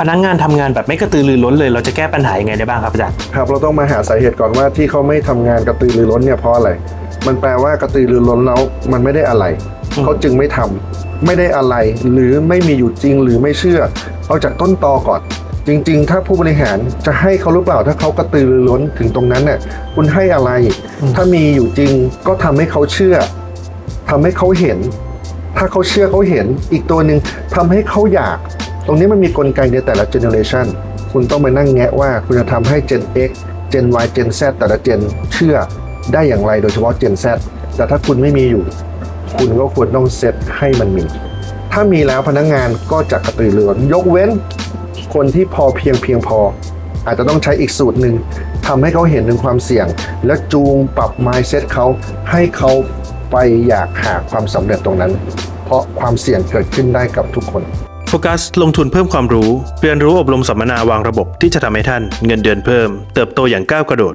พนักงานทำงานแบบไม่กระตือรือร้นเลย เราจะแก้ปัญหายังไงได้บ้างครับอาจารย์ครับเราต้องมาหาสาเหตุก่อนว่าที่เขาไม่ทำงานกระตือรือร้นเนี่ยเพราะอะไร มันแปลว่ากระตือรือร้นแล้วมันไม่ได้อะไรอืมเขาจึงไม่ทำไม่ได้อะไร หรือไม่มีอยู่จริงหรือไม่เชื่อ เอาจากต้นตอก่อน จริง ๆ ถ้าผู้บริหารจะให้เขาหรือเปล่าถ้าเขากระตือรือร้นถึงตรงนั้นเนี่ยคุณให้อะไร ถ้ามีอยู่จริงก็ทำให้เขาเชื่อทำให้เขาเห็น ถ้าเขาเชื่อเขาเห็น อีกตัวหนึ่งทำให้เขาอยาก ตรงนี้มันมีกลไกในแต่ละเจเนอเรชันคุณต้องไปนั่งแงะว่าคุณจะทำให้ Gen X Gen Y Gen Z แต่ละเจนเชื่อได้อย่างไรโดยเฉพาะ Gen Z แต่ถ้าคุณไม่มีอยู่ คุณก็ควรต้องเซตให้มันมี ถ้ามีแล้วพนักงานก็จะกระตือรือร้นยกเว้น คนที่พอเพียงเพียงพอ อาจจะต้องใช้อีกสูตรหนึ่งทำให้เขาเห็นถึงความเสี่ยง และจูงปรับ mindset เขาให้เขาไปอยากหาความสำเร็จตรงนั้น เพราะความเสี่ยงเกิดขึ้นได้กับทุกคน โฟกัสลงทุนเพิ่มความรู้ เรียนรู้อบรมสัมมนาวางระบบที่จะทำให้ท่านเงินเดือนเพิ่ม เติบโตอย่างก้าวกระโดด